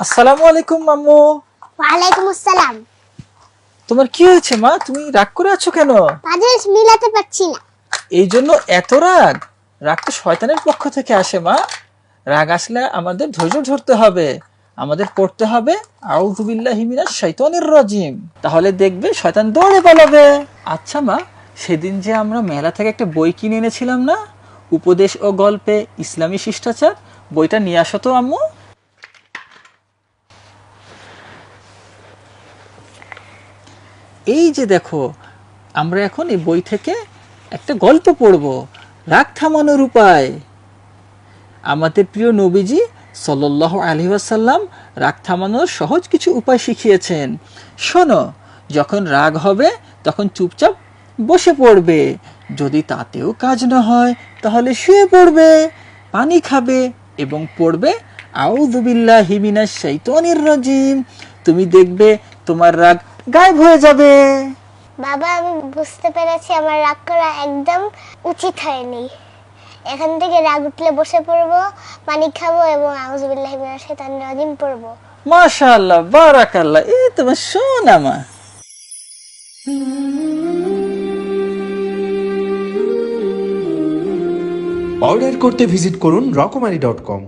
আসসালামু আলাইকুম আম্মু ওয়ালাইকুম আসসালাম তোমার কি হয়েছে মা? তুমি রাগ করে আছো কেন? পাজেল মিলাতে পারছি না। এই জন্য এত রাগ? রাগ তো শয়তানের পক্ষ থেকে আসে মা। রাগ আসলে আমাদের ধৈর্য ধরতে হবে। আমাদের পড়তে হবে আউযুবিল্লাহি মিনাশ শাইতানির রাজিম। তাহলে দেখবে শয়তান দৌড়ে পালাবে। আচ্ছা মা সেদিন যে আমরা মেলা থেকে একটা বই কিনে এনেছিলাম না? উপদেশ ও গল্পে ইসলামী শিষ্টাচার। বইটা নিয়ে আসো তো আম্মু। এই যে দেখো, আমরা এখন এই বই থেকে একটা গল্প পড়ব। রাগ থামানোর উপায়। আমাদের প্রিয় নবীজি সাল্লাহ আলহিবাসাল্লাম রাগ থামানোর সহজ কিছু উপায় শিখিয়েছেন। শোনো, যখন রাগ হবে, তখন চুপচাপ বসে পড়বে। যদি তাতেও কাজ না হয়, তাহলে শুয়ে পড়বে, পানি খাবে এবং পড়বে আউদুবিল্লাহ হিমিনা শৈতনির রাজিম। তুমি দেখবে তোমার রাগ গায়েব হয়ে যাবে। বাবা আমি বুঝতে পেরেছি আমার রাগ করা একদম উচিত হয়নি। এখান থেকে রাগ উঠলে বসে পড়ব পানি খাব এবং আউজুবিল্লাহ মিনাশ শাইতানির রাজিম পড়ব। মাশাআল্লাহ বারাকাল্লাহ এই তোমার সোনা মা অর্ডার করতে ভিজিট করুন রকমারি ডট কম।